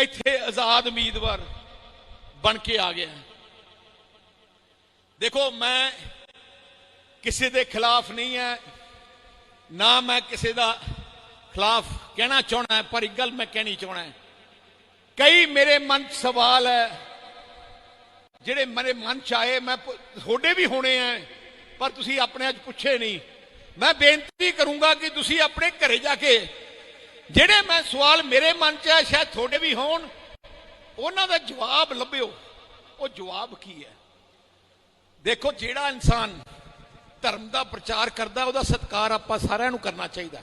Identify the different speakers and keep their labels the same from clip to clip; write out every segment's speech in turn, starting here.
Speaker 1: ਇੱਥੇ ਆਜ਼ਾਦ ਉਮੀਦਵਾਰ ਬਣ ਕੇ ਆ ਗਿਆ ਦੇਖੋ ਮੈਂ ਕਿਸੇ ਦੇ ਖਿਲਾਫ ਨਹੀਂ ਹੈ ਨਾ ਮੈਂ ਕਿਸੇ ਦਾ ਖਿਲਾਫ ਕਹਿਣਾ ਚਾਹਣਾ ਹੈ ਪਰ ਇੱਕ ਗੱਲ ਮੈਂ ਕਹਿਣੀ ਚਾਹਣਾ ਹੈ ਕਈ ਮੇਰੇ ਮਨ 'ਚ ਸਵਾਲ ਹੈ ਜਿਹੜੇ ਮੇਰੇ ਮਨ 'ਚ ਆਏ ਮੈਂ ਪੁ- ਤੁਹਾਡੇ ਵੀ ਹੋਣੇ ਆ ਪਰ ਤੁਸੀਂ ਆਪਣੇ ਅੱਜ ਪੁੱਛੇ ਨਹੀਂ ਮੈਂ ਬੇਨਤੀ ਕਰੂੰਗਾ ਕਿ ਤੁਸੀਂ ਆਪਣੇ ਘਰੇ ਜਾ ਕੇ ਜਿਹੜੇ ਮੈਂ ਸਵਾਲ ਮੇਰੇ ਮਨ 'ਚ ਹੈ ਸ਼ਾਇਦ ਤੁਹਾਡੇ ਵੀ ਹੋਣ, ਉਹਨਾਂ ਦਾ ਜਵਾਬ ਲੱਭਿਓ। ਉਹ ਜਵਾਬ ਕੀ ਹੈ? ਦੇਖੋ, ਜਿਹੜਾ ਇਨਸਾਨ ਧਰਮ ਦਾ ਪ੍ਰਚਾਰ ਕਰਦਾ, ਉਹਦਾ ਸਤਿਕਾਰ ਆਪਾਂ ਸਾਰਿਆਂ ਨੂੰ ਕਰਨਾ ਚਾਹੀਦਾ।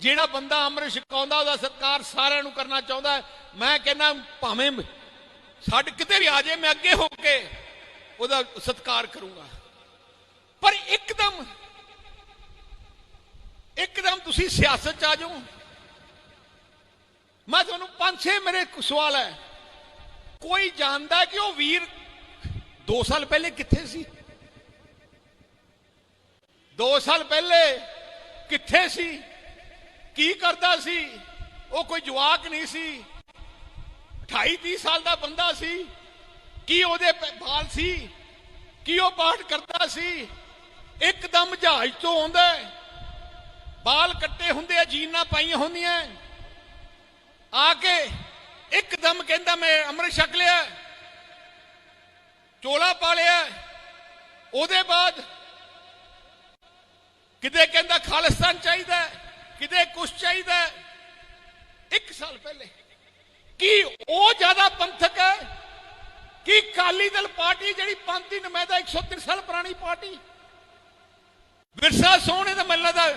Speaker 1: ਜਿਹੜਾ ਬੰਦਾ ਅੰਮ੍ਰਿਤ ਛਕਾਉਂਦਾ, ਉਹਦਾ ਸਤਿਕਾਰ ਸਾਰਿਆਂ ਨੂੰ ਕਰਨਾ ਚਾਹੁੰਦਾ ਮੈਂ ਕਹਿੰਦਾ, ਭਾਵੇਂ ਛੱਡ ਕਿਤੇ ਵੀ ਆ ਜਾਏ, ਮੈਂ ਅੱਗੇ ਹੋ ਕੇ ਉਹਦਾ ਸਤਿਕਾਰ ਕਰੂੰਗਾ। ਪਰ ਇੱਕਦਮ ਇੱਕਦਮ ਤੁਸੀਂ ਸਿਆਸਤ ਚ ਆ ਜਾਓ ਮੈਂ ਤੁਹਾਨੂੰ ਪੰਜ ਛੇ ਮੇਰੇ ਸਵਾਲ ਹੈ। ਕੋਈ ਜਾਣਦਾ ਕਿ ਉਹ ਵੀਰ 2 ਸਾਲ ਪਹਿਲੇ ਕਿੱਥੇ ਸੀ? 2 ਸਾਲ ਪਹਿਲੇ ਕਿੱਥੇ ਸੀ? ਕੀ ਕਰਦਾ ਸੀ? ਉਹ ਕੋਈ ਜਵਾਕ ਨਹੀਂ ਸੀ। 28 30 ਸਾਲ ਦਾ ਬੰਦਾ ਸੀ। ਕੀ ਉਹਦੇ ਬਾਲ ਸੀ? ਕੀ ਉਹ ਪਾਠ ਕਰਦਾ ਸੀ? ਇੱਕਦਮ ਜਹਾਜ਼ ਤੋਂ ਆਉਂਦਾ ਬਾਲ ਕੱਟੇ ਹੁੰਦੇ ਆ, ਜੀਨਾਂ ਪਾਈਆਂ ਹੁੰਦੀਆਂ ਆ ਕੇ ਇੱਕਦਮ ਕਹਿੰਦਾ ਮੈਂ ਅੰਮ੍ਰਿਤ ਛਕ ਲਿਆ, ਚੋਲਾ ਪਾ ਲਿਆ। ਉਹਦੇ ਬਾਅਦ ਕਿਤੇ ਕਹਿੰਦਾ ਖਾਲਿਸਤਾਨ ਚਾਹੀਦਾ, ਕਿਤੇ ਕੁਛ ਚਾਹੀਦਾ। ਇੱਕ ਸਾਲ ਪਹਿਲੇ ਕੀ ਉਹ ਜ਼ਿਆਦਾ ਪੰਥਕ ਹੈ? ਕਿ ਕਾਲੀ ਦਲ ਪਾਰਟੀ ਜਿਹੜੀ ਪੰਥ ਦੀ ਨੁਮਾਇੰਦਾ 103 ਸਾਲ ਪੁਰਾਣੀ ਪਾਰਟੀ? ਵਿਰਸਾ ਸੋਹਣੇ ਦਾ ਮੈਨੂੰ ਲੱਗਦਾ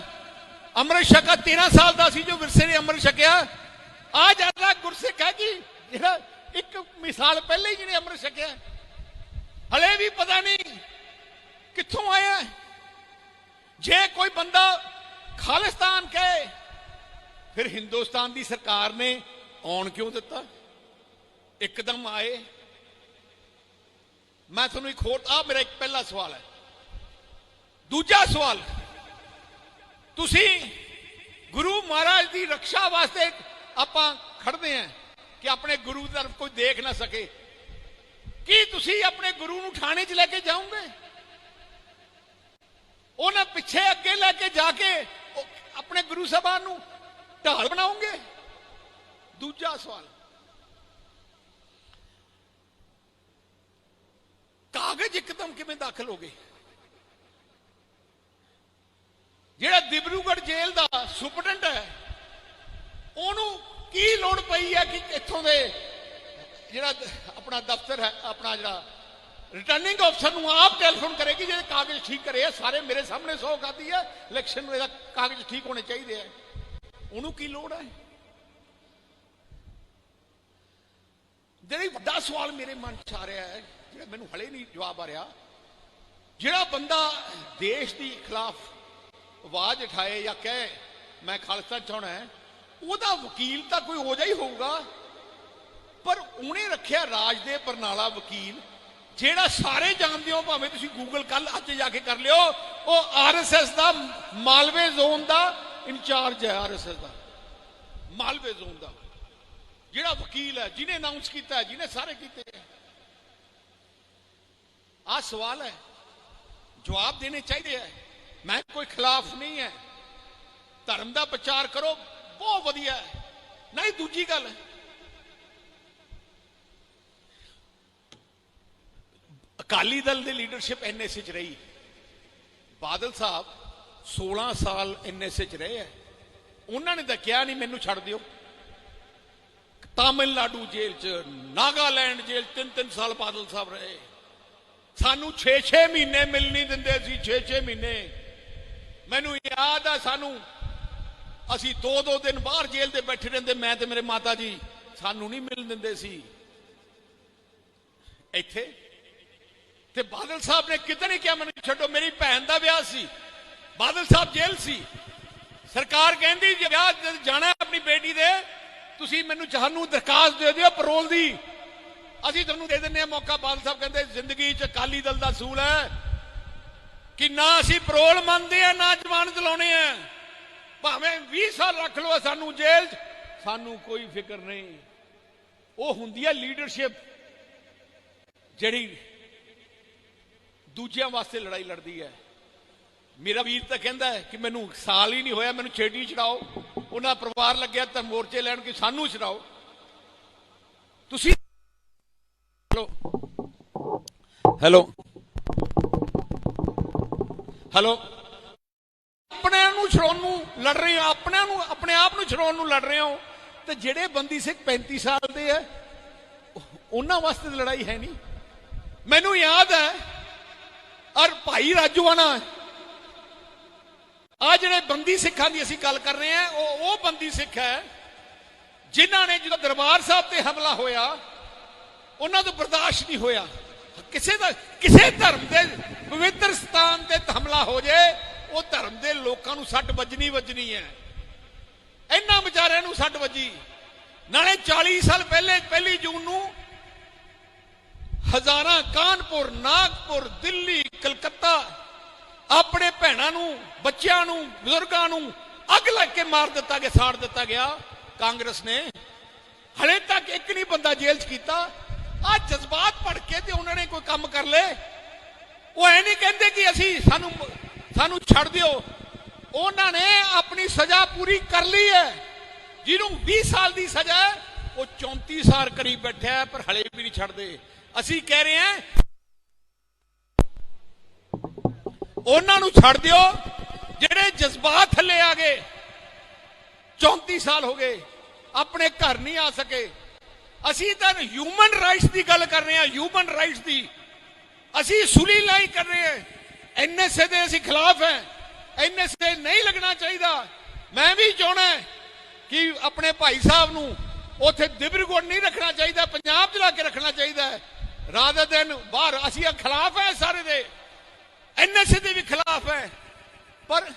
Speaker 1: ਅੰਮ੍ਰਿਤ ਛਕਾ 13 ਸਾਲ ਦਾ ਸੀ ਜੋ ਵਿਰਸੇ ਨੇ ਅੰਮ੍ਰਿਤ ਛਕਿਆ। ਆ ਜ਼ਿਆਦਾ ਗੁਰਸਿੱਖ ਹੈ ਕਿ ਜਿਹੜਾ ਇੱਕ ਮਿਸਾਲ ਪਹਿਲੇ ਹੀ ਜਿਹਨੇ ਅੰਮ੍ਰਿਤ ਛਕਿਆ। ਹਲੇ ਵੀ ਪਤਾ ਨਹੀਂ ਕਿੱਥੋਂ ਆਇਆ ਜੇ ਕੋਈ ਬੰਦਾ ਖਾਲਿਸਤਾਨ ਕਹੇ, ਫਿਰ ਹਿੰਦੁਸਤਾਨ ਦੀ ਸਰਕਾਰ ਨੇ ਆਉਣ ਕਿਉਂ ਦਿੱਤਾ? ਇੱਕਦਮ ਆਏ। ਮੈਂ ਤੁਹਾਨੂੰ ਇੱਕ ਹੋਰ ਆ ਮੇਰਾ ਇੱਕ ਪਹਿਲਾ ਸਵਾਲ ਹੈ। ਦੂਜਾ ਸਵਾਲ, ਤੁਸੀਂ ਗੁਰੂ ਮਹਾਰਾਜ ਦੀ ਰੱਖਿਆ ਵਾਸਤੇ ਆਪਾਂ ਖੜਦੇ ਆਂ ਕਿ ਆਪਣੇ ਗੁਰੂ ਦੀ ਤਰਫ ਕੋਈ ਦੇਖ ਨਾ ਸਕੇ। ਕੀ ਤੁਸੀਂ ਆਪਣੇ ਗੁਰੂ ਨੂੰ ਥਾਣੇ 'ਚ ਲੈ ਕੇ ਜਾਓਗੇ? ਉਹਨਾਂ ਪਿੱਛੇ ਅੱਗੇ ਲੈ ਕੇ ਜਾ ਕੇ ਆਪਣੇ ਗੁਰੂ ਸਾਹਿਬਾਨ ਨੂੰ ਢਾਲ ਬਣਾਉਂਗੇ ਦੂਜਾ ਸਵਾਲ। ਕਾਗਜ਼ ਇੱਕਦਮ ਕਿਵੇਂ ਦਾਖਲ ਹੋ ਗਏ? ਜਿਹੜਾ ਦਿਬਰੂਗੜ੍ਹ ਜੇਲ੍ਹ ਦਾ ਸੁਪਰਡੈਂਟ ਹੈ ਉਹਨੂੰ ਕੀ ਲੋੜ ਪਈ ਹੈ ਕਿ ਇੱਥੋਂ ਦੇ ਜਿਹੜਾ ਆਪਣਾ ਦਫ਼ਤਰ ਹੈ, ਆਪਣਾ ਜਿਹੜਾ ਰਿਟਰਨਿੰਗ ਅਫਸਰ ਨੂੰ ਆਪ ਟੈਲੀਫੋਨ ਕਰੇ ਕਿ ਜਿਹੜੇ ਕਾਗਜ਼ ਠੀਕ ਕਰੇ ਸਾਰੇ ਮੇਰੇ ਸਾਹਮਣੇ ਸੌ ਕਰਦੀ ਹੈ ਇਲੈਕਸ਼ਨ ਨੂੰ ਇਹਦਾ ਕਾਗਜ਼ ਠੀਕ ਹੋਣੇ ਚਾਹੀਦੇ ਆ। ਉਹਨੂੰ ਕੀ ਲੋੜ ਹੈ? ਜਿਹੜਾ ਵੱਡਾ ਸਵਾਲ ਮੇਰੇ ਮਨ 'ਚ ਆ ਰਿਹਾ ਹੈ, ਜਿਹੜਾ ਮੈਨੂੰ ਹਲੇ ਨਹੀਂ ਜਵਾਬ ਆ ਰਿਹਾ, ਜਿਹੜਾ ਬੰਦਾ ਦੇਸ਼ ਦੀ ਖਿਲਾਫ ਆਵਾਜ਼ ਉਠਾਏ ਜਾਂ ਕਹੇ, ਮੈਂ ਖਾਲਸਾ ਚਾਹਣਾ ਹੈ ਉਹਦਾ ਵਕੀਲ ਤਾਂ ਕੋਈ ਹੋ ਜਾ ਹੀ ਹੋਊਗਾ। ਪਰ ਉਹਨੇ ਰੱਖਿਆ ਰਾਜ ਦੇ ਬਰਨਾਲਾ ਵਕੀਲ, ਜਿਹੜਾ ਸਾਰੇ ਜਾਣਦੇ ਹੋ, ਭਾਵੇਂ ਤੁਸੀਂ ਗੂਗਲ ਕੱਲ ਅੱਜ ਜਾ ਕੇ ਕਰ ਲਿਓ, ਉਹ ਆਰਐਸਐਸ ਦਾ, ਮਾਲਵੇ ਜ਼ੋਨ ਦਾ ਇੰਚਾਰਜ ਹੈ ਆਰਐਸਐਸ ਦਾ। ਮਾਲਵੇ ਜ਼ੋਨ ਦਾ। ਜਿਹੜਾ ਵਕੀਲ ਹੈ, ਜਿਹਨੇ ਅਨਾਉਂਸ ਕੀਤਾ ਹੈ, ਜਿਹਨੇ ਸਾਰੇ ਕੀਤੇ ਹੈ। ਆ ਸਵਾਲ ਹੈ, ਜਵਾਬ ਦੇਣੇ ਚਾਹੀਦੇ ਹੈ। ਮੈਂ ਕੋਈ ਖਿਲਾਫ ਨਹੀਂ ਹੈ। ਧਰਮ ਦਾ ਪ੍ਰਚਾਰ ਕਰੋ। ਬਹੁਤ ਵਧੀਆ ਹੈ। ਨਹੀਂ, ਦੂਜੀ ਗੱਲ। ਅਕਾਲੀ ਦਲ ਦੀ ਲੀਡਰਸ਼ਿਪ ਐਨਐਸਏ ਚ ਰਹੀ ਬਾਦਲ ਸਾਹਿਬ 16 ਸਾਲ ਐਨਐਸਏ ਚ ਰਹੇ ਹੈ। ਉਹਨਾਂ ਨੇ ਤਾਂ ਕਿਹਾ ਨਹੀਂ, ਮੈਨੂੰ ਛੱਡ ਦਿਓ। ਤਾਮਿਲਨਾਡੂ ਜੇਲ੍ਹ ਚ, ਨਾਗਾਲੈਂਡ ਜੇਲ੍ਹ ਤਿੰਨ ਤਿੰਨ ਸਾਲ ਬਾਦਲ ਸਾਹਿਬ ਰਹੇ। ਸਾਨੂੰ 6-6 ਮਹੀਨੇ ਮਿਲ ਨਹੀਂ ਦਿੰਦੇ ਸੀ 6-6 ਮਹੀਨੇ। ਮੈਨੂੰ ਯਾਦ ਆ ਸਾਨੂੰ ਅਸੀਂ ਦੋ ਦੋ ਦਿਨ ਬਾਹਰ ਜੇਲ੍ਹ ਦੇ ਬੈਠੇ ਰਹਿੰਦੇ, ਮੈਂ ਤੇ ਮੇਰੇ ਮਾਤਾ ਜੀ, ਸਾਨੂੰ ਨਹੀਂ ਮਿਲ ਦਿੰਦੇ ਸੀ। ਇੱਥੇ? ਤੇ ਬਾਦਲ ਸਾਹਿਬ ਨੇ ਕਿਤੇ ਨਹੀਂ ਕਿਹਾ, ਮੈਨੂੰ ਛੱਡੋ, ਮੇਰੀ ਭੈਣ ਦਾ ਵਿਆਹ ਸੀ। ਬਾਦਲ ਸਾਹਿਬ ਜੇਲ੍ਹ ਸੀ। ਸਰਕਾਰ ਕਹਿੰਦੀ, ਜੇ ਵਿਆਹ ਜਾਣਾ ਆਪਣੀ ਬੇਟੀ ਦੇ, ਤੁਸੀਂ ਮੈਨੂੰ ਸਾਨੂੰ ਦਰਖਾਸਤ ਦੇ ਦਿਓ ਪਰੋਲ ਦੀ। ਅਸੀਂ ਤੁਹਾਨੂੰ ਦੇ ਦਿੰਨੇ ਆ ਮੌਕਾ। ਬਾਦਲ ਸਾਹਿਬ ਕਹਿੰਦੇ, ਜ਼ਿੰਦਗੀ 'ਚ ਅਕਾਲੀ ਦਲ ਦਾ ਸੂਲ ਹੈ। ਕਿ ਨਾ ਅਸੀਂ ਪਰੋਲ ਮੰਨਦੇ ਆ ਨਾ ਜਵਾਨ ਲਾਉਣੇ ਆ ਭਾਵੇਂ 20 ਸਾਲ ਰੱਖ ਲਓ ਸਾਨੂੰ ਜੇਲ੍ਹ 'ਚ, ਸਾਨੂੰ ਕੋਈ ਫਿਕਰ ਨਹੀਂ। ਉਹ ਹੁੰਦੀ ਹੈ ਲੀਡਰਸ਼ਿਪ, ਜਿਹੜੀ ਦੂਜਿਆਂ ਵਾਸਤੇ ਲੜਾਈ ਲੜਦੀ ਹੈ। ਮੇਰਾ ਵੀਰ ਤਾਂ ਕਹਿੰਦਾ ਕਿ ਮੈਨੂੰ ਸਾਲ ਹੀ ਨਹੀਂ ਹੋਇਆ, ਮੈਨੂੰ ਛੇਤੀ ਛਡਾਓ। ਉਹਨਾਂ ਪਰਿਵਾਰ ਲੱਗਿਆ ਤਾਂ ਮੋਰਚੇ ਲੈਣ ਕਿ ਸਾਨੂੰ ਛਡਾਓ। ਤੁਸੀਂ ਹੈਲੋ। ਹੈਲੋ। ਹੈਲੋ। ਛਡਾਉਣ ਨੂੰ ਲੜ ਰਹੇ ਹੋ ਆਪਣੇ ਨੂੰ, ਆਪਣੇ ਆਪ ਨੂੰ ਛਡਾਉਣ ਨੂੰ ਲੜ ਰਹੇ ਹੋ ਤੇ ਜਿਹੜੇ ਬੰਦੀ ਸਿੱਖ 35 ਸਾਲ ਦੇ ਆ ਉਹਨਾਂ ਵਾਸਤੇ ਲੜਾਈ ਹੈ ਨਹੀਂ। ਮੈਨੂੰ ਯਾਦ ਹੈ, ਔਰ ਭਾਈ ਰਾਜੂਆਣਾ ਆ ਜਿਹੜੇ ਬੰਦੀ ਸਿੱਖਾਂ ਦੀ ਅਸੀਂ ਗੱਲ ਕਰ ਰਹੇ ਹਾਂ ਉਹ ਉਹ ਬੰਦੀ ਸਿੱਖ ਹੈ, ਜਿਨ੍ਹਾਂ ਨੇ ਜਦੋਂ ਦਰਬਾਰ ਸਾਹਿਬ ਤੇ ਹਮਲਾ ਹੋਇਆ, ਉਹਨਾਂ ਤੋਂ ਬਰਦਾਸ਼ਤ ਨਹੀਂ ਹੋਇਆ। ਕਿਸੇ ਦਾ ਕਿਸੇ ਧਰਮ ਦੇ ਪਵਿੱਤਰ ਸਥਾਨ ਤੇ ਹਮਲਾ ਹੋ ਜਾਏ ਉਹ ਧਰਮ ਦੇ ਲੋਕਾਂ ਨੂੰ ਸੱਟ ਵੱਜਣੀ ਵੱਜਣੀ ਹੈ। ਇਹਨਾਂ ਵਿਚਾਰਿਆਂ ਨੂੰ ਸੱਟ ਵੱਜੀ। ਨਾਲੇ 40 ਸਾਲ ਪਹਿਲੇ, ਪਹਿਲੀ ਜੂਨ ਨੂੰ ਹਜ਼ਾਰਾਂ ਕਾਨਪੁਰ, ਨਾਗਪੁਰ, ਦਿੱਲੀ, ਕਲਕੱਤਾ ਆਪਣੇ ਭੈਣਾਂ ਨੂੰ, ਬੱਚਿਆਂ ਨੂੰ, ਬਜ਼ੁਰਗਾਂ ਨੂੰ ਅੱਗ ਲੱਗ ਕੇ ਮਾਰ ਦਿੱਤਾ ਗਿਆ, ਸਾੜ ਦਿੱਤਾ ਗਿਆ। ਕਾਂਗਰਸ ਨੇ ਹਲੇ ਤੱਕ ਇੱਕ ਨਹੀਂ ਬੰਦਾ ਜੇਲ੍ਹ 'ਚ ਕੀਤਾ। ਆ ਜਜ਼ਬਾਤ ਭੜ ਕੇ ਤੇ ਉਹਨਾਂ ਨੇ ਕੋਈ ਕੰਮ ਕਰ ਲੇ ਉਹ ਐ ਨਹੀਂ ਕਹਿੰਦੇ ਕਿ ਅਸੀਂ ਸਾਨੂੰ ਸਾਨੂੰ ਛੱਡ ਦਿਓ। ਉਹਨਾਂ ਨੇ ਆਪਣੀ ਸਜ਼ਾ ਪੂਰੀ ਕਰ ਲਈ ਹੈ। ਜਿਹਨੂੰ 20 ਸਾਲ ਦੀ ਸਜ਼ਾ ਹੈ, ਉਹ 34 ਸਾਲ ਕਰੀਬ ਬੈਠਾ ਹੈ, ਪਰ ਹਲੇ ਵੀ ਨਹੀਂ ਛੱਡਦੇ। ਅਸੀਂ ਕਹਿ ਰਹੇ ਹਾਂ, ਉਹਨਾਂ ਨੂੰ ਛੱਡ ਦਿਓ, ਜਿਹੜੇ ਜਜ਼ਬਾਤ ਥੱਲੇ ਆ ਗਏ 34 ਸਾਲ ਹੋ ਗਏ, ਆਪਣੇ ਘਰ ਨਹੀਂ ਆ ਸਕੇ। ਅਸੀਂ ਤਾਂ ਹਿਊਮਨ ਰਾਈਟਸ ਦੀ ਗੱਲ ਕਰ ਰਹੇ ਹਾਂ ਹਿਊਮਨ ਰਾਈਟਸ ਦੀ। ਅਸੀਂ ਸੁਲੀ ਲਾਈ ਕਰ ਰਹੇ ਹਾਂ। ਐਨਐਸਏ ਦੇ ਅਸੀਂ ਖਿਲਾਫ ਹੈ ਐਨਐਸਏ ਨਹੀਂ ਲੱਗਣਾ ਚਾਹੀਦਾ। ਮੈਂ ਵੀ ਚਾਹਣਾ ਕਿ ਆਪਣੇ ਭਾਈ ਸਾਹਿਬ ਨੂੰ ਉੱਥੇ ਦਿਬਰਗੜ ਨਹੀਂ ਰੱਖਣਾ ਚਾਹੀਦਾ, ਪੰਜਾਬ 'ਚ ਲਾ ਕੇ ਰੱਖਣਾ ਚਾਹੀਦਾ ਹੈ ਰਾਤ ਦਿਨ ਬਾਹਰ ਅਸੀਂ ਖਿਲਾਫ ਹੈ ਸਾਰੇ ਦੇ। ਐਨਐਸਏ ਦੇ ਵੀ ਖਿਲਾਫ ਹੈ ਪਰ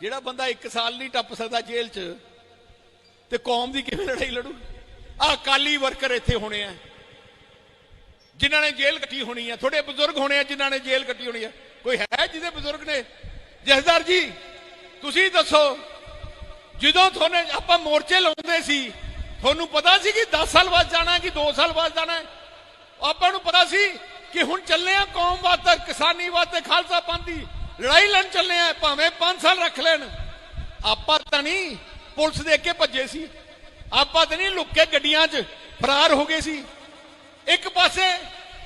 Speaker 1: ਜਿਹੜਾ ਬੰਦਾ 1 ਸਾਲ ਨਹੀਂ ਟੱਪ ਸਕਦਾ ਜੇਲ੍ਹ 'ਚ, ਤੇ ਕੌਮ ਦੀ ਕਿਵੇਂ ਲੜਾਈ ਲੜੂ? ਆ ਕਾਲੀ ਵਰਕਰ ਇੱਥੇ ਹੋਣੇ ਆ ਜਿਨ੍ਹਾਂ ਨੇ ਜੇਲ੍ਹ ਕੱਟੀ ਹੋਣੀ ਆ ਥੋੜੇ ਬਜ਼ੁਰਗ ਹੋਣੇ ਆ ਜਿਨ੍ਹਾਂ ਨੇ ਜੇਲ੍ਹ ਕੱਟੀ ਹੋਣੀ ਆ ਕੋਈ ਹੈ ਜਿਹਦੇ ਬਜ਼ੁਰਗ ਨੇ? ਜਸਦਾਰ ਜੀ, ਤੁਸੀਂ ਦੱਸੋ, ਜਦੋਂ ਤੁਹਾਨੂੰ ਆਪਾਂ ਮੋਰਚੇ ਲਾਉਂਦੇ ਸੀ, ਤੁਹਾਨੂੰ ਪਤਾ ਸੀ ਕਿ 10 ਸਾਲ ਬਾਅਦ ਜਾਣਾ ਕਿ 2 ਸਾਲ ਬਾਅਦ ਜਾਣਾ? ਆਪਾਂ ਨੂੰ ਪਤਾ ਸੀ ਕਿ ਹੁਣ ਚੱਲੇ ਆ ਕੌਮ ਵਾਸਤੇ, ਕਿਸਾਨੀ ਵਾਸਤੇ, ਖਾਲਸਾ ਪੰਥ ਦੀ ਲੜਾਈ ਲੜਨ ਚੱਲੇ ਆ, ਭਾਵੇਂ 5 ਸਾਲ ਰੱਖ ਲੈਣ। ਆਪਾਂ ਤਾਂ ਨਹੀਂ ਪੁਲਿਸ ਦੇ ਕੇ ਭੱਜੇ ਸੀ। ਆਪਾਂ ਤਾਂ ਨਹੀਂ ਲੁੱਕ ਕੇ ਗੱਡੀਆਂ 'ਚ ਫਰਾਰ ਹੋ ਗਏ ਸੀ। ਇੱਕ ਪਾਸੇ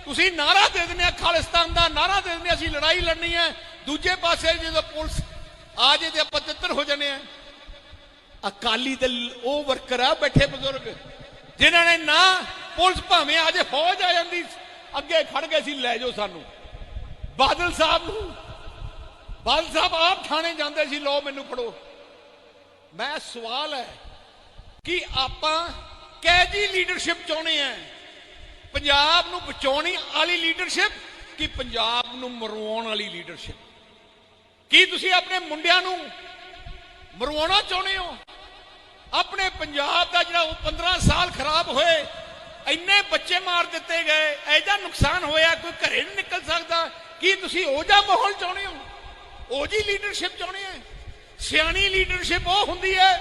Speaker 1: ਤੁਸੀਂ ਨਾਰਾ ਦੇ ਦਿੰਦੇ ਆ ਖਾਲਿਸਤਾਨ ਦਾ ਨਾਰਾ ਦੇ ਦਿੰਦੇ ਆ, ਅਸੀਂ ਲੜਾਈ ਲੜਨੀ ਹੈ। ਦੂਜੇ ਪਾਸੇ ਜਦੋਂ ਪੁਲਿਸ ਆ ਜੇ ਤੇ ਆਪਾਂ ਤਿੱਤਰ ਹੋ ਜਾਂਦੇ ਆ। ਅਕਾਲੀ ਦਲ ਉਹ ਵਰਕਰ ਆ ਬੈਠੇ ਬਜ਼ੁਰਗ ਜਿਨ੍ਹਾਂ ਨੇ ਨਾ ਪੁਲਿਸ ਭਾਵੇਂ ਅੱਜ ਫੌਜ ਆ ਜਾਂਦੀ ਅੱਗੇ ਖੜ ਗਏ ਸੀ ਲੈ ਜਾਓ ਸਾਨੂੰ। ਬਾਦਲ ਸਾਹਿਬ ਨੂੰ ਬਾਦਲ ਸਾਹਿਬ ਆਪ ਥਾਣੇ ਜਾਂਦੇ ਸੀ ਲੋ ਮੈਨੂੰ ਫੜੋ। ਮੈਂ ਸਵਾਲ ਹੈ ਕਿ ਆਪਾਂ ਕਹਿ ਜੀ ਲੀਡਰਸ਼ਿਪ ਚਾਹੁੰਦੇ ਆ? ਪੰਜਾਬ ਨੂੰ ਬਚਾਉਣੀ ਵਾਲੀ ਲੀਡਰਸ਼ਿਪ ਕਿ ਪੰਜਾਬ ਨੂੰ ਮਰਵਾਉਣ ਵਾਲੀ ਲੀਡਰਸ਼ਿਪ ਕੀ ਤੁਸੀਂ ਆਪਣੇ ਮੁੰਡਿਆਂ ਨੂੰ ਮਰਵਾਉਣਾ ਚਾਹੁੰਦੇ ਹੋ? ਆਪਣੇ ਪੰਜਾਬ ਦਾ ਜਿਹੜਾ ਉਹ 15 ਸਾਲ ਖਰਾਬ ਹੋਏ, ਇੰਨੇ ਬੱਚੇ ਮਾਰ ਦਿੱਤੇ ਗਏ ਐਜਾ ਨੁਕਸਾਨ ਹੋਇਆ, ਕੋਈ ਘਰੇ ਨਹੀਂ ਨਿਕਲ ਸਕਦਾ। ਕੀ ਤੁਸੀਂ ਉਹ ਜਿਹਾ ਮਾਹੌਲ ਚਾਹੁੰਦੇ ਹੋ? ਉਹ ਜੀ ਲੀਡਰਸ਼ਿਪ ਚਾਹੁੰਦੇ ਹੋ? ਸਿਆਣੀ ਲੀਡਰਸ਼ਿਪ ਉਹ ਹੁੰਦੀ ਹੈ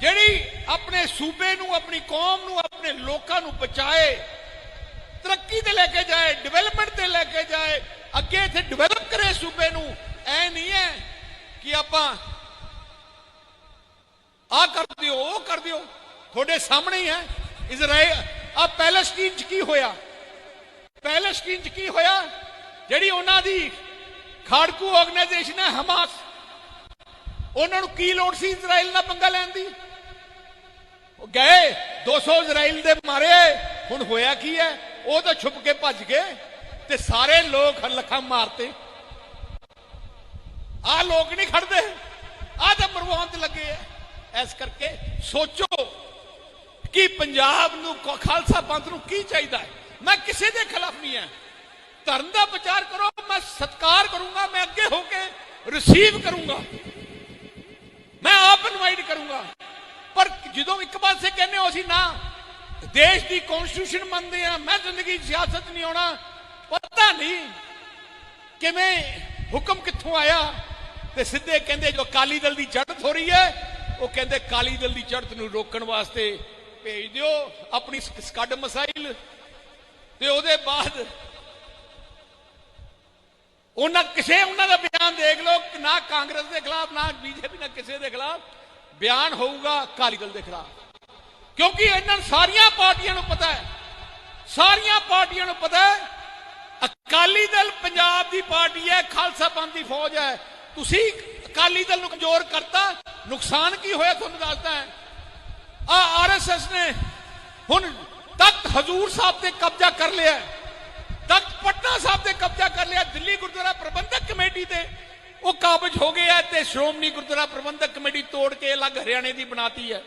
Speaker 1: ਜਿਹੜੀ ਆਪਣੇ ਸੂਬੇ ਨੂੰ, ਆਪਣੀ ਕੌਮ ਨੂੰ, ਆਪਣੇ ਲੋਕਾਂ ਨੂੰ ਬਚਾਏ। ਤਰੱਕੀ ਤੇ ਲੈ ਕੇ ਜਾਏ ਡਿਵੈਲਪਮੈਂਟ ਤੇ ਲੈ ਕੇ ਜਾਏ, ਅੱਗੇ ਇੱਥੇ ਡਿਵੈਲਪ ਕਰੇ ਸੂਬੇ ਨੂੰ, ਐ ਨਹੀਂ ਹੈ ਕਿ ਆਪਾਂ ਆ ਕਰ ਦਿਓ, ਉਹ ਕਰ ਦਿਓ। ਤੁਹਾਡੇ ਸਾਹਮਣੇ ਹੀ ਹੈ ਇਜ਼ਰਾਈਲ ਆ ਪੈਲਸਟੀਨ ਚ ਕੀ ਹੋਇਆ? ਪੈਲਸਟੀਨ ਚ ਕੀ ਹੋਇਆ? ਜਿਹੜੀ ਉਹਨਾਂ ਦੀ ਖਾੜਕੂ ਆਰਗੇਨਾਈਜੇਸ਼ਨ ਹੈ ਹਮਾਸ, ਉਹਨਾਂ ਨੂੰ ਕੀ ਲੋੜ ਸੀ ਇਜ਼ਰਾਈਲ ਨਾਲ ਪੰਗਾ ਲੈਣ ਦੀ? ਉਹ ਗਏ 200 ਇਜ਼ਰਾਈਲ ਦੇ ਮਾਰੇ, ਹੁਣ ਹੋਇਆ ਕੀ ਹੈ ਉਹ ਤਾਂ ਛੁਪ ਕੇ ਭੱਜ ਗਏ ਤੇ ਸਾਰੇ ਲੋਕ ਲੱਖਾਂ ਮਾਰਤੇ। ਆ ਲੋਕ ਨਹੀਂ ਖੜਦੇ। ਆ ਤਾਂ ਮਰਵਾਉਣ ਲੱਗੇ ਐ। ਇਸ ਕਰਕੇ ਸੋਚੋ ਕਿ ਪੰਜਾਬ ਨੂੰ ਖਾਲਸਾ ਪੰਥ ਨੂੰ ਕੀ ਚਾਹੀਦਾ ਹੈ। ਮੈਂ ਕਿਸੇ ਦੇ ਖਿਲਾਫ ਨਹੀਂ ਹਾਂ ਧਰਮ ਦਾ ਪ੍ਰਚਾਰ ਕਰੋ, ਮੈਂ ਸਤਿਕਾਰ ਕਰੂੰਗਾ, ਮੈਂ ਅੱਗੇ ਹੋ ਕੇ ਰਿਸੀਵ ਕਰੂੰਗਾ। ਮੈਂ ਆਪ ਇਨਵਾਈਟ ਕਰੂੰਗਾ। ਪਰ ਜਦੋਂ ਇੱਕ ਪਾਸੇ ਕਹਿੰਦੇ ਹੋ ਅਸੀਂ ਨਾ ਦੇਸ਼ ਦੀ ਕਨਸਟੀਟਿਊਸ਼ਨ ਮੰਨਦੇ ਆ, ਮੈਂ ਜ਼ਿੰਦਗੀ ਸਿਆਸਤ ਨਹੀਂ ਆਉਣਾ, ਪਤਾ ਨਹੀਂ ਕਿਵੇਂ ਹੁਕਮ ਕਿੱਥੋਂ ਆਇਆ ਤੇ ਸਿੱਧੇ ਕਹਿੰਦੇ ਜੋ ਅਕਾਲੀ ਦਲ ਦੀ ਚੜ੍ਹਤ ਹੋ ਰਹੀ ਹੈ, ਉਹ ਕਹਿੰਦੇ ਅਕਾਲੀ ਦਲ ਦੀ ਚੜ੍ਹਤ ਨੂੰ ਰੋਕਣ ਵਾਸਤੇ ਭੇਜ ਦਿਓ ਆਪਣੀ ਸ- ਸਕੱਡ ਮਸਾਈਲ। ਤੇ ਉਹਦੇ ਬਾਅਦ ਉਹਨਾਂ, ਕਿਸੇ ਉਹਨਾਂ ਦਾ ਬਿਆਨ ਦੇਖ ਲਓ, ਨਾ ਕਾਂਗਰਸ ਦੇ ਖਿਲਾਫ, ਨਾ ਬੀਜੇਪੀ ਨਾ ਕਿਸੇ ਦੇ ਖਿਲਾਫ ਬਿਆਨ ਹੋਊਗਾ ਅਕਾਲੀ ਦਲ ਦੇ ਖਿਲਾਫ। ਕਿਉਂਕਿ ਇਹਨਾਂ ਨੂੰ ਸਾਰੀਆਂ ਪਾਰਟੀਆਂ ਨੂੰ ਪਤਾ ਹੈ। ਸਾਰੀਆਂ ਪਾਰਟੀਆਂ ਨੂੰ ਪਤਾ ਹੈ। ਅਕਾਲੀ ਦਲ ਪੰਜਾਬ ਦੀ ਪਾਰਟੀ ਹੈ, ਖਾਲਸਾ ਪੰਥ ਦੀ ਫੌਜ ਹੈ। ਤੁਸੀਂ ਅਕਾਲੀ ਦਲ ਨੂੰ ਕਮਜ਼ੋਰ ਕਰਤਾ। ਨੁਕਸਾਨ ਕੀ ਹੋਇਆ ਤੁਹਾਨੂੰ ਦੱਸਦਾ ਹੈ। ਆ ਆਰਐਸਐਸ ਨੇ ਹੁਣ ਤਖਤ ਹਜ਼ੂਰ ਸਾਹਿਬ ਤੇ ਕਬਜ਼ਾ ਕਰ ਲਿਆ ਤਖਤ ਪਟਨਾ ਸਾਹਿਬ ਤੇ ਕਬਜ਼ਾ ਕਰ ਲਿਆ। ਦਿੱਲੀ ਗੁਰਦੁਆਰਾ ਪ੍ਰਬੰਧਕ ਕਮੇਟੀ ਤੇ ਉਹ ਕਾਬਜ ਹੋ ਗਏ ਹੈ ਤੇ ਸ਼੍ਰੋਮਣੀ ਗੁਰਦੁਆਰਾ ਪ੍ਰਬੰਧਕ ਕਮੇਟੀ ਤੋੜ ਕੇ ਅਲੱਗ ਹਰਿਆਣੇ ਦੀ ਬਣਾਤੀ ਹੈ।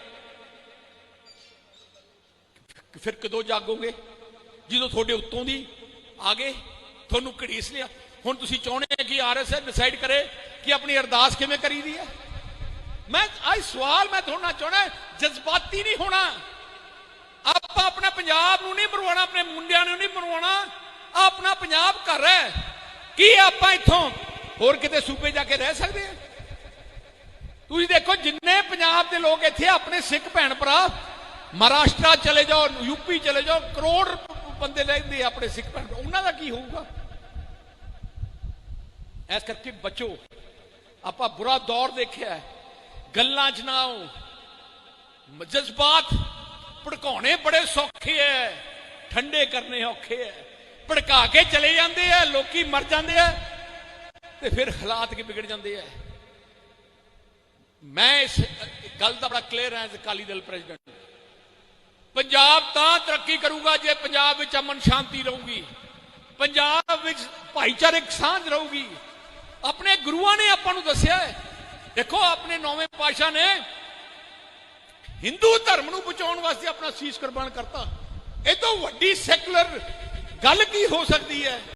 Speaker 1: ਫਿਰ ਕਦੋਂ ਜਾਗੋਗੇ? ਜਦੋਂ ਤੁਹਾਡੇ ਉੱਤੋਂ ਦੀ ਆ ਗਏ, ਤੁਹਾਨੂੰ ਘੜੀਸ ਲਿਆ। ਹੁਣ ਤੁਸੀਂ ਚਾਹੁੰਦੇ ਹੋ ਕਿ ਆਰਐਸਐਸ ਡਿਸਾਈਡ ਕਰੇ ਕਿ ਆਪਣੀ ਅਰਦਾਸ ਕਿਵੇਂ ਕਰੀਦੀ ਹੈ? ਮੈਂ ਅੱਜ ਸਵਾਲ ਮੈਂ ਤੁਹਾਡਾ ਚਾਹਣਾ ਜਜ਼ਬਾਤੀ ਨਹੀਂ ਹੋਣਾ। ਆਪਾਂ ਆਪਣਾ ਪੰਜਾਬ ਨੂੰ ਨਹੀਂ ਮਰਵਾਉਣਾ, ਆਪਣੇ ਮੁੰਡਿਆਂ ਨੂੰ ਨਹੀਂ ਮਰਵਾਉਣਾ। ਆਪਣਾ ਪੰਜਾਬ ਘਰ ਹੈ। ਕੀ ਆਪਾਂ ਇੱਥੋਂ ਹੋਰ ਕਿਤੇ ਸੂਬੇ ਜਾ ਕੇ ਰਹਿ ਸਕਦੇ ਆ ਤੁਸੀਂ ਦੇਖੋ, ਜਿੰਨੇ ਪੰਜਾਬ ਦੇ ਲੋਕ ਇੱਥੇ ਆਪਣੇ ਸਿੱਖ ਭੈਣ ਭਰਾ ਮਹਾਰਾਸ਼ਟਰ ਚਲੇ ਜਾਓ ਯੂਪੀ ਚਲੇ ਜਾਓ, ਕਰੋੜ ਬੰਦੇ ਰਹਿੰਦੇ ਆ ਆਪਣੇ ਸਿੱਖ ਭੈਣ ਉਹਨਾਂ ਦਾ ਕੀ ਹੋਊਗਾ? ਇਸ ਕਰਕੇ ਬਚੋ, ਆਪਾਂ ਬੁਰਾ ਦੌਰ ਦੇਖਿਆ ਗੱਲਾਂ 'ਚ ਨਾ ਆਓ। ਜਜ਼ਬਾਤ ਭੜਕਾਉਣੇ ਬੜੇ ਸੌਖੇ ਐ, ਠੰਡੇ ਕਰਨੇ ਔਖੇ ਐ। ਭੜਕਾ ਕੇ ਚਲੇ ਜਾਂਦੇ ਐ, ਲੋਕੀ ਮਰ ਜਾਂਦੇ ਐ, ਤੇ ਫਿਰ ਹਾਲਾਤ ਕੀ ਵਿਗੜ ਜਾਂਦੇ ਐ। ਮੈਂ ਇਸ ਗੱਲ ਦਾ ਬੜਾ ਕਲੀਅਰ ਹਾਂ, ਅਕਾਲੀ ਦਲ ਪ੍ਰੈਜ਼ੀਡੈਂਟ। ਪੰਜਾਬ ਤਾਂ ਤਰੱਕੀ ਕਰੂਗਾ ਜੇ ਪੰਜਾਬ ਵਿੱਚ ਅਮਨ ਸ਼ਾਂਤੀ ਰਹੂਗੀ। ਪੰਜਾਬ ਵਿੱਚ ਭਾਈਚਾਰਕ ਸਾਂਝ ਰਹੂਗੀ। ਆਪਣੇ ਗੁਰੂਆਂ ਨੇ ਆਪਾਂ ਨੂੰ ਦੱਸਿਆ ਹੈ। ਦੇਖੋ, ਆਪਣੇ ਨੌਵੇਂ ਪਾਤਸ਼ਾਹ ਨੇ ਹਿੰਦੂ ਧਰਮ ਨੂੰ ਬਚਾਉਣ ਵਾਸਤੇ ਆਪਣਾ ਸੀਸ ਕੁਰਬਾਨ ਕਰਤਾ। ਇਹ ਤੋਂ ਵੱਡੀ ਸੈਕੂਲਰ ਗੱਲ ਕੀ ਹੋ ਸਕਦੀ ਹੈ?